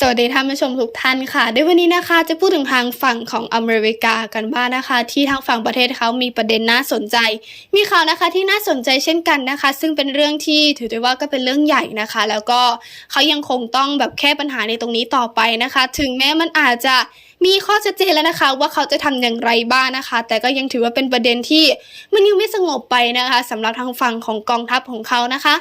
สวัสดีท่านผู้ชมทุกท่านค่ะในวันนี้นะคะจะพูดถึงทางฝั่งของอเมริกากันบ้างนะคะ ที่ทางฝั่งประเทศเขามีประเด็นน่าสนใจ มีข่าวนะคะที่น่าสนใจเช่นกันนะคะ ซึ่งเป็นเรื่องที่ถือได้ว่าก็เป็นเรื่องใหญ่นะคะ แล้วก็เขายังคงต้องแบบแก้ปัญหาในตรงนี้ต่อไปนะคะ ถึงแม้มันอาจจะมีข้อชัดเจนแล้วนะคะ ว่าเขาจะทำอย่างไรบ้างนะคะ แต่ก็ยังถือว่าเป็นประเด็นที่มันยังไม่สงบไปนะคะสำหรับทางฝั่งของกองทัพของเขานะคะ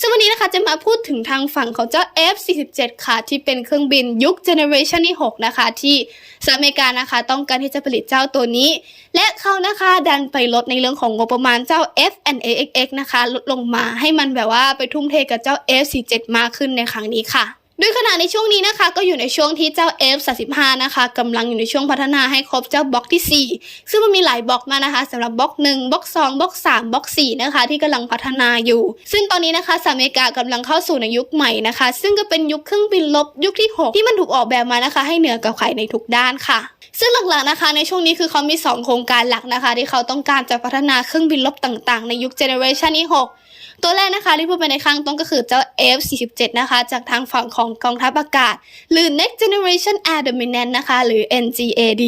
ซึ่งวันนี้นะคะจะมาพูดถึงทางฝั่งของเจ้า F47 ค่ะ ที่เป็นเครื่องบินยุคเจเนอเรชันที่ 6 นะคะ ที่สหรัฐอเมริกานะคะ ต้องการที่จะผลิตเจ้าตัวนี้ และเขานะคะดันไปลดในเรื่องของงบประมาณเจ้า F&AXX นะคะ ลดลงมาให้มันแบบว่าไปทุ่มเทกับเจ้า F47 มากขึ้นในครั้งนี้ค่ะ ด้วยขณะในช่วงนี้นะคะก็อยู่ในช่วงที่เจ้า F35 นะคะกำลังอยู่ในช่วงพัฒนาให้ครบเจ้าบล็อกที่ 4 ซึ่งมันมีหลายบล็อกมากนะคะสำหรับบล็อก1บล็อก2บล็อก3บล็อก4นะคะที่กำลังพัฒนาอยู่ ซึ่งตอนนี้นะคะสหรัฐอเมริกากำลังเข้าสู่ในยุคใหม่นะคะ ซึ่งก็เป็นยุคเครื่องบินลบยุคที่ 6 ที่มันถูกออกแบบมานะคะ ให้เหนือกับใครในทุกด้านค่ะ ซึ่งหลักๆนะคะ ในช่วงนี้คือเขามี 2 โครงการหลักนะคะ ที่เขาต้องการจะพัฒนาเครื่องบินลบต่างๆ ในยุคเจเนอเรชันที่ 6 ตัวแรกนะคะที่พูดไปในข้างต้นก็คือเจ้า F47 นะคะ จากทางฝั่งของกองทัพอากาศ หรือ Next Generation Air Dominant นะคะ หรือ NGAD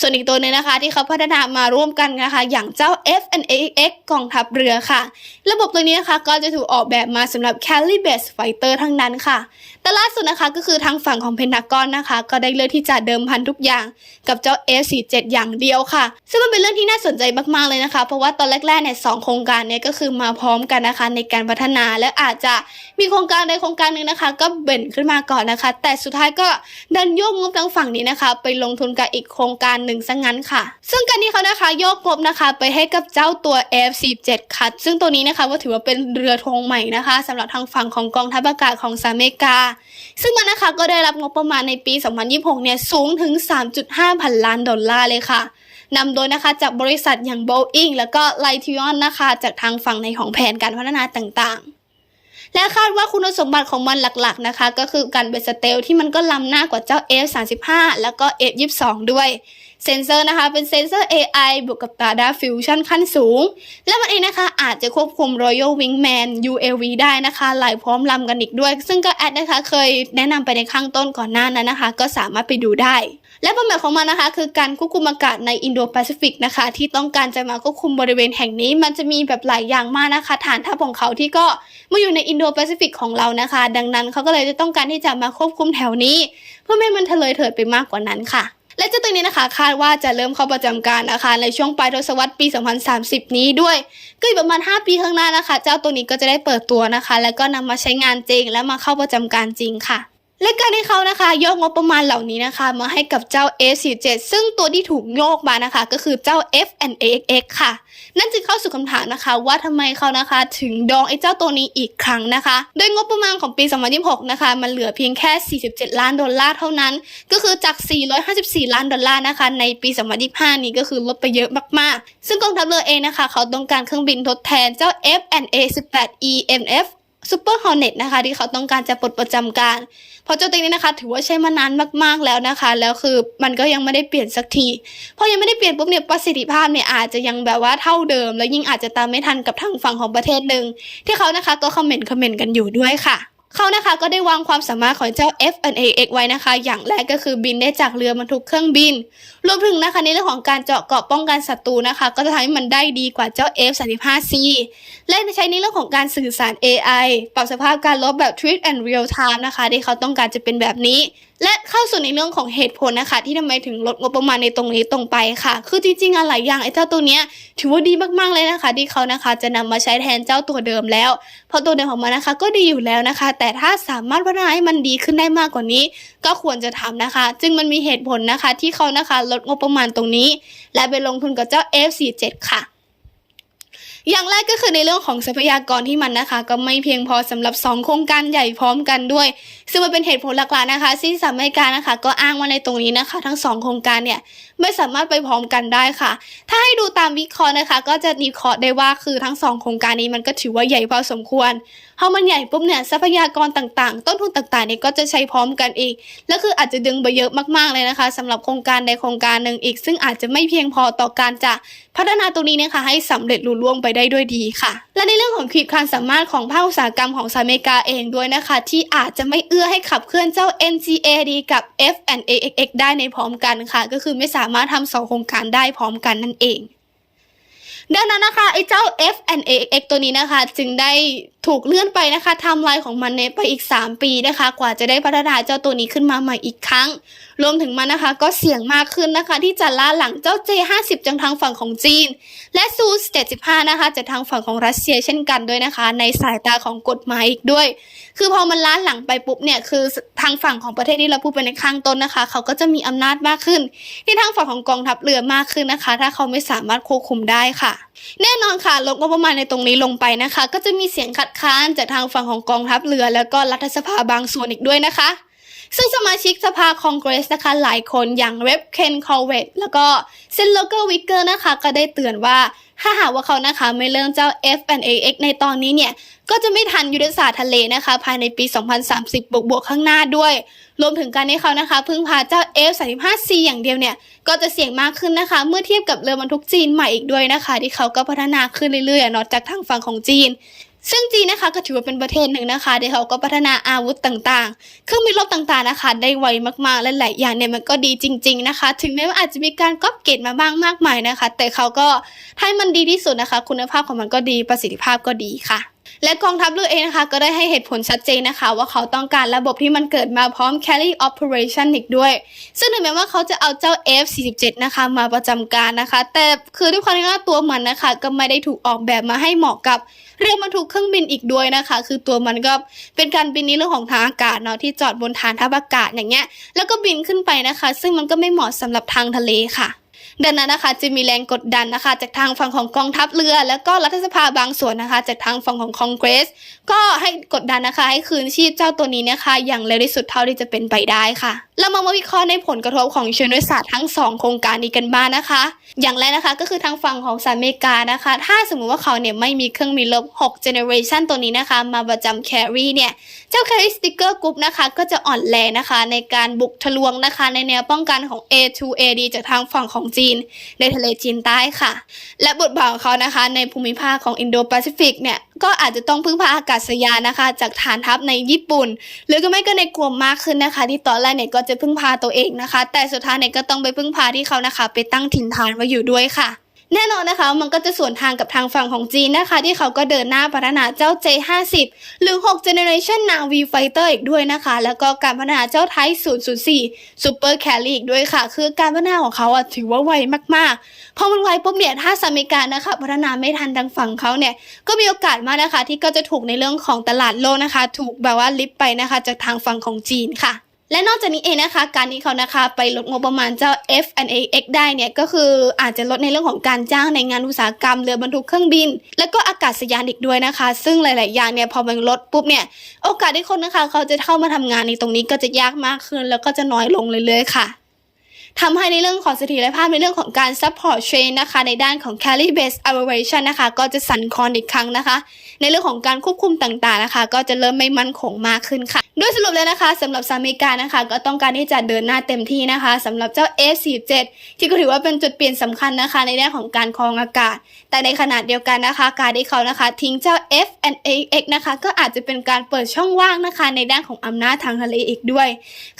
ส่วนอีกตัวหนึงนะคะที่เขาพัฒนามาร่วมกันนะคะ อย่างเจ้า F&AX กองทัพเรือค่ะ ระบบตัวนี้นะคะก็จะถูกออกแบบมาสำหรับ Carry Based Fighter ทั้งนั้นค่ะแต่ล่าสุดนะคะก็คือทางฝั่งของเพนทากอนนะคะ ก็ได้เลือกที่จะเดิมพันทุกอย่างกับเจ้า F47 อย่างเดียวค่ะ ซึ่งมันเป็นเรื่องที่น่าสนใจมากๆเลยนะคะ เพราะว่าตอนแรกๆเนี่ยสองโครงการเนี่ยก็คือมาพร้อมกันนะคะ ในการพัฒนาและอาจจะมีโครงการใดโครงการหนึ่งนะคะ ก็เบ่นขึ้นมาก่อนนะคะ แต่สุดท้ายก็ดันโยกงบทางฝั่งนี้นะคะ ไปลงทุนกับอีกโครงการหนึ่งซะงั้นค่ะ ซึ่งการที่เขานะคะโยกงบนะคะ ไปให้กับเจ้าตัว F47 ค่ะซึ่งตัวนี้นะคะว่าถือว่าเป็นเรือธงใหม่นะคะสำหรับทางฝั่งของกองทัพอากาศของสหรัฐอเมริกาซึ่งมันนะคะก็ได้รับงบประมาณในปี 2026 เนี่ยสูงถึง 3.5 พันล้านดอลลาร์เลยค่ะนำโดยนะคะจากบริษัทอย่าง Boeing แล้วก็ Raytheon นะคะ จากทางฝั่งในของแผนการพัฒนาต่างๆและคาดว่าคุณสมบัติของมันหลักๆนะคะ ก็คือการเป็นสเตลที่มันก็ล้ำหน้ากว่าเจ้า F35 แล้วก็ F22 ด้วย เซนเซอร์นะคะ เป็นเซนเซอร์ AI บวกกับตาดาฟิวชั่นขั้นสูง และมันเองนะคะ อาจจะควบคุม Royal Wingman UAV ได้นะคะไหลพร้อมลำกันอีกด้วย ซึ่งก็แอดนะคะ เคยแนะนำไปในข้างต้นก่อนหน้านั้นนะคะ ก็สามารถไปดูได้ และเป้าหมายของมันนะคะ คือการควบคุมอากาศในอินโดแปซิฟิกนะคะ ที่ต้องการจะมาควบคุมบริเวณแห่งนี้ มันจะมีแบบหลายอย่างมากนะคะ ฐานทัพของเขาที่ก็มาอยู่ในอินโดแปซิฟิกของเรานะคะ ดังนั้นเขาก็เลยจะต้องการที่จะมาควบคุมแถวนี้ เพื่อไม่ให้มันทะเลยเถิดไปมากกว่านั้นค่ะ และเจ้าตัวนี้นะคะคาดว่าจะเริ่มเข้าประจำการนะคะในช่วงปลายทศวรรษปี 2030 นี้ด้วย ก็อีกประมาณ 5 ปีข้างหน้านะคะ เจ้าตัวนี้ก็จะได้เปิดตัวนะคะ แล้วก็นำมาใช้งานจริง และมาเข้าประจำการจริงค่ะ และการที่เขานะคะโยกงบประมาณเหล่านี้นะคะ มาให้กับเจ้า A47 ซึ่งตัวที่ถูกโยกมานะคะ ก็คือเจ้า F&AX ค่ะ นั่นจึงเข้าสู่คำถามนะคะว่าทำไมเขานะคะ ถึงดองไอ้เจ้าตัวนี้อีกครั้งนะคะ โดยงบประมาณของปี 2026 นะคะ มันเหลือเพียงแค่ 47 ล้านดอลลาร์เท่านั้น ก็คือจาก 454 ล้านดอลลาร์นะคะ ในปี 2025 นี้ก็คือลดไปเยอะมากๆ ซึ่งกองทัพเรือเองนะคะ เขาต้องการเครื่องบินทดแทนเจ้า FNA18E MF ซูเปอร์ฮอร์เน็ตนะคะ ที่เขาต้องการจะปลดประจำการ เพราะเจ้าตัวนี้นะคะ ถือว่าใช้มานานมากๆแล้วนะคะ แล้วคือมันก็ยังไม่ได้เปลี่ยนสักทีพอยังไม่ได้เปลี่ยนปุ๊บเนี่ยประสิทธิภาพเนี่ยอาจจะยังแบบว่าเท่าเดิม แล้วยิ่งอาจจะตามไม่ทันกับทางฝั่งของประเทศหนึ่งที่เขานะคะก็คอมเมนต์คอมเมนต์กันอยู่ด้วยค่ะ เขานะคะก็ได้วางความสามารถของเจ้า F&AX ไว้นะคะ อย่างแรกก็คือบินได้จากเรือบรรทุกเครื่องบิน รวมถึงนะคะในเรื่องของการเจาะเกาะป้องกันศัตรูนะคะ ก็จะทำให้มันได้ดีกว่าเจ้า F35C และใช้ในเรื่องของการสื่อสาร AI ปรับสภาพการลบแบบ Tweet and Real Time นะคะที่เขาต้องการจะเป็นแบบนี้ และเข้าสู่ในเรื่องของเหตุผลนะคะ ที่ทำไมถึงลดงบประมาณในตรงนี้ตรงไปค่ะ คือจริงๆอะหลายอย่างไอ้เจ้าตัวเนี้ยถือว่าดีมากๆเลยนะคะ ที่เขานะคะจะนำมาใช้แทนเจ้าตัวเดิมแล้ว เพราะตัวเดิมของมันนะคะ ก็ดีอยู่แล้วนะคะ แต่ถ้าสามารถพัฒนาให้มันดีขึ้นได้มากกว่านี้ ก็ควรจะทำนะคะ จึงมันมีเหตุผลนะคะ ที่เขานะคะลดงบประมาณตรงนี้ และไปลงทุนกับเจ้า F47 ค่ะ อย่างแรกก็คือในเรื่องของทรัพยากรที่มันนะคะ ก็ไม่เพียงพอสำหรับ 2 โครงการใหญ่พร้อมกันด้วย ซึ่งมันเป็นเหตุผลหลักๆนะคะที่สหรัฐอเมริกานะคะ ก็อ้างว่าในตรงนี้นะคะ ทั้ง 2 โครงการเนี่ยไม่สามารถไปพร้อมกันได้ค่ะ ถ้าให้ดูตามวิเคราะห์นะคะ ก็จะวิเคราะห์ได้ว่าคือทั้ง 2 โครงการนี้มันก็ถือว่าใหญ่พอสมควร พอมันใหญ่ปุ๊บเนี่ยทรัพยากรต่างๆ ต้นทุนต่างๆเนี่ยก็จะใช้พร้อมกันอีก และคืออาจจะดึงไปเยอะมากๆเลยนะคะสำหรับโครงการใดโครงการหนึ่งอีก ซึ่งอาจจะไม่เพียงพอต่อการจะพัฒนาตรงนี้นะคะให้สำเร็จลุล่วงไปได้ด้วยดีค่ะ และในเรื่องของขีดความสามารถของภาคอุตสาหกรรมของสหรัฐอเมริกาเองด้วยนะคะ ที่อาจจะไม่เอื้อให้ขับเคลื่อนเจ้า NGAD กับ F&AXX ได้ในพร้อมกันค่ะ ก็คือไม่สามารถทำสองโครงการได้พร้อมกันนั่นเองดังนั้นนะคะไอ้เจ้า FNAX ตัวนี้นะคะ จึงได้ถูกเลื่อนไปนะคะไทม์ไลน์ของมันเนี่ยไปอีก 3 ปีนะคะ กว่าจะได้พัฒนาเจ้าตัวนี้ขึ้นมาใหม่อีกครั้ง รวมถึงมันนะคะ ก็เสี่ยงมากขึ้นนะคะ ที่จะล่าหลังเจ้า J50 จากทางฝั่งของจีน และซู75นะคะจากทางฝั่งของรัสเซียเช่นกันด้วยนะคะ ในสายตาของกฎหมายอีกด้วย คือพอมันล้าหลังไปปุ๊บเนี่ยคือทางฝั่งของประเทศที่เราพูดไปในข้างต้นนะคะ เขาก็จะมีอำนาจมากขึ้นที่ทางฝั่งของกองทัพเรือมากขึ้นนะคะ ถ้าเขาไม่สามารถควบคุมได้ค่ะ แน่นอนค่ะลดงบประมาณในตรงนี้ลงไปนะคะ ก็จะมีเสียงคัดค้านจากทางฝั่งของกองทัพเรือ แล้วก็รัฐสภาบางส่วนอีกด้วยนะคะ ซึ่งสมาชิกสภาคองเกรสนะคะหลายคนอย่างเรบเคนคอลเวตแล้วก็เซนโลเกอร์วิกเกอร์นะคะ ก็ได้เตือนว่า ถ้าหากว่าเขานะคะไม่เริ่มเจ้า F&AX ในตอนนี้เนี่ย ก็จะไม่ทันยุทธศาสตร์ทะเลนะคะ ภายในปี 2030 บวกบวกๆข้างหน้าด้วย รวมถึงการที่เขานะคะ พึ่งพาเจ้า F35C อย่างเดียวเนี่ย ก็จะเสี่ยงมากขึ้นนะคะ เมื่อเทียบกับเรือบรรทุกจีนใหม่อีกด้วยนะคะ ที่เขาก็พัฒนาขึ้นเรื่อยๆนอกจากทางฝั่งของจีน ซึ่งจีนนะคะก็ถือว่าเป็นประเทศหนึ่งนะคะที่เขาก็พัฒนาอาวุธต่างๆ เครื่องบินรบต่างๆนะคะ ได้ไวมากๆและหลายอย่างเนี่ยมันก็ดีจริง ๆนะคะ ถึงแม้ว่าอาจจะมีการก๊อปเกตมาบ้างมากมายนะคะ แต่เขาก็ให้มันดีที่สุดนะคะ คุณภาพของมันก็ดีประสิทธิภาพก็ดีค่ะ และกองทัพเรือเองนะคะก็ได้ให้เหตุผลชัดเจนนะคะ ว่าเขาต้องการระบบที่มันเกิดมาพร้อม carry operation อีกด้วย ซึ่งถึงแม้ว่าเขาจะเอาเจ้า F47 นะคะมาประจำการนะคะ แต่คือด้วยความที่ว่าตัวมันนะคะ ก็ไม่ได้ถูกออกแบบมาให้เหมาะกับเรือบรรทุกเครื่องบินอีกด้วยนะคะ คือตัวมันก็เป็นการบินในเรื่องของทางอากาศเนาะที่จอดบนฐานทัพอากาศอย่างเงี้ยแล้วก็บินขึ้นไปนะคะ ซึ่งมันก็ไม่เหมาะสำหรับทางทะเลค่ะ ดังนั้นนะคะจะมีแรงกดดันนะคะ จากทางฝั่งของกองทัพเรือ แล้วก็รัฐสภาบางส่วนนะคะ จากทางฝั่งของคองเกรส ก็ให้กดดันนะคะ ให้คืนชีพเจ้าตัวนี้นะคะ อย่างเร็วที่สุดเท่าที่จะเป็นไปได้ค่ะเรามามาวิเคราะห์ในผลกระทบของเชิงยุทธศาสตร์ทั้งสองโครงการนี้กันบ้างนะคะ อย่างแรกนะคะก็คือทางฝั่งของสหรัฐอเมริกานะคะ ถ้าสมมุติว่าเขาเนี่ยไม่มีเครื่องบินลบ6 generation ตัวนี้นะคะ มาประจำ carry เนี่ยเจ้า carry sticker group นะคะก็จะอ่อนแรงนะคะ ในการบุกทะลวงนะคะ ในแนวป้องกันของ A2AD จากทางฝั่งของจีนในทะเลจีนใต้ค่ะ และบทบาทของเขานะคะ ในภูมิภาคของอินโดแปซิฟิกเนี่ยก็อาจจะต้องพึ่งพาอากาศยานนะคะ จากฐานทัพในญี่ปุ่น หรือก็ไม่ก็ในกลุ่มมากขึ้นนะคะ ที่ตอนแรกเนี่ยก็จะพึ่งพาตัวเองนะคะ แต่สุดท้ายเนี่ยก็ต้องไปพึ่งพาที่เขานะคะ ไปตั้งถิ่นฐานไว้อยู่ด้วยค่ะ แน่นอนนะคะ มันก็จะสวนทางกับทางฝั่งของจีนนะคะ ที่เขาก็เดินหน้าพัฒนาเจ้า J50 หรือ 6 Generation Navy Fighter อีกด้วยนะคะ แล้วก็การพัฒนาเจ้าไทย 004 Super Carry อีกด้วยค่ะ คือการพัฒนาของเขาอะถือว่าไวมากๆ พอมันไวปุ๊บเนี่ยถ้าสหรัฐอเมริกานะคะ พัฒนาไม่ทันทางฝั่งเขาเนี่ย ก็มีโอกาสมากนะคะ ที่ก็จะถูกในเรื่องของตลาดโลกนะคะ ถูกแบบว่าลิฟต์ไปนะคะ จากทางฝั่งของจีนค่ะ และนอกจากนี้เองนะคะ การที่เขานะคะไปลดงบประมาณเจ้า F&AX ได้เนี่ยก็คืออาจจะลดในเรื่องของการจ้างในงานอุตสาหกรรมเรือบรรทุกเครื่องบิน แล้วก็อากาศยานอีกด้วยนะคะ ซึ่งหลาย ๆ อย่างเนี่ยพอมันลดปุ๊บเนี่ยโอกาสที่คนนะคะ เขาจะเข้ามาทำงานในตรงนี้ก็จะยากมากขึ้น แล้วก็จะน้อยลงเรื่อย ๆ ค่ะ ทำให้ในเรื่องของเสถียรภาพในเรื่องของการ support chain นะคะ ในด้านของ carry based operation นะคะ ก็จะสั่นคลอนอีกครั้งนะคะ ในเรื่องของการควบคุมต่างๆนะคะ ก็จะเริ่มไม่มั่นคงมากขึ้นค่ะโดยสรุปเลยนะคะสำหรับสหรัฐอเมริกานะคะ ก็ต้องการที่จะเดินหน้าเต็มที่นะคะสำหรับเจ้า F47 ที่ก็ถือว่าเป็นจุดเปลี่ยนสำคัญนะคะ ในด้านของการครองอากาศ แต่ในขณะเดียวกันนะคะ การที่เขานะคะ ทิ้งเจ้า F&AX นะคะ ก็อาจจะเป็นการเปิดช่องว่างนะคะ ในด้านของอำนาจทางทะเลอีกด้วย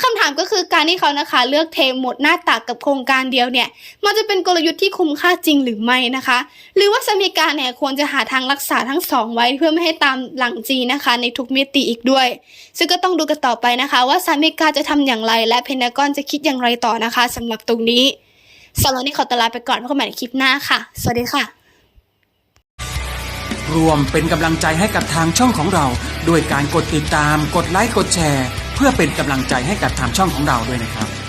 คำถามก็คือการที่เขานะคะ เลือกเทหมดหน้าตักกับโครงการเดียวเนี่ย มันจะเป็นกลยุทธ์ที่คุ้มค่าจริงหรือไม่นะคะ หรือว่าสมิการเนี่ยควรจะหาทางรักษาทั้งสองไว้เพื่อไม่ให้ตามหลังจีนะคะ ในทุกมิติอีกด้วย ซึ่งก็ต้องดูกันต่อไปนะคะ ว่าสมิการจะทำอย่างไร และเพนากอนจะคิดอย่างไรต่อนะคะสำหรับตรงนี้สำหรับนี้ขอตลาไปก่อนพบกันใหม่ในคลิปหน้าค่ะ สวัสดีค่ะ รวมเป็นกำลังใจให้กับทางช่องของเรา ด้วยการกดติดตาม กดไลค์ กดแชร์ เพื่อเป็นกำลังใจให้กับทางช่องของเราด้วยนะครับ